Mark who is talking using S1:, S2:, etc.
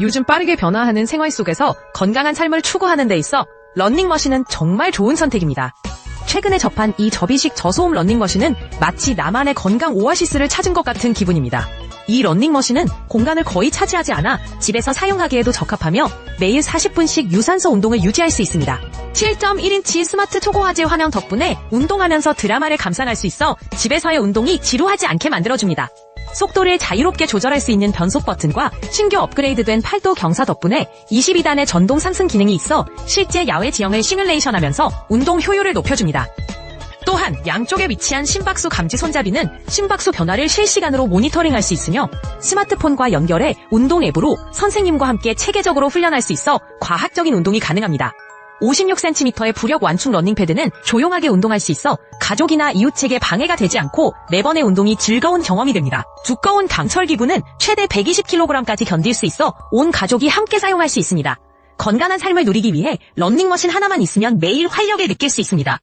S1: 요즘 빠르게 변화하는 생활 속에서 건강한 삶을 추구하는 데 있어 런닝머신은 정말 좋은 선택입니다. 최근에 접한 이 접이식 저소음 런닝머신은 마치 나만의 건강 오아시스를 찾은 것 같은 기분입니다. 이 런닝머신은 공간을 거의 차지하지 않아 집에서 사용하기에도 적합하며 매일 40분씩 유산소 운동을 유지할 수 있습니다. 7.1인치 스마트 초고 화질 화면 덕분에 운동하면서 드라마를 감상할 수 있어 집에서의 운동이 지루하지 않게 만들어줍니다. 속도를 자유롭게 조절할 수 있는 변속 버튼과 신규 업그레이드된 팔도 경사 덕분에 22단의 전동 상승 기능이 있어 실제 야외 지형을 시뮬레이션하면서 운동 효율을 높여줍니다. 또한 양쪽에 위치한 심박수 감지 손잡이는 심박수 변화를 실시간으로 모니터링할 수 있으며 스마트폰과 연결해 운동 앱으로 선생님과 함께 체계적으로 훈련할 수 있어 과학적인 운동이 가능합니다. 56cm의 부력 완충 러닝패드는 조용하게 운동할 수 있어 가족이나 이웃에게 방해가 되지 않고 매번의 운동이 즐거운 경험이 됩니다. 두꺼운 강철 기구는 최대 120kg까지 견딜 수 있어 온 가족이 함께 사용할 수 있습니다. 건강한 삶을 누리기 위해 런닝머신 하나만 있으면 매일 활력을 느낄 수 있습니다.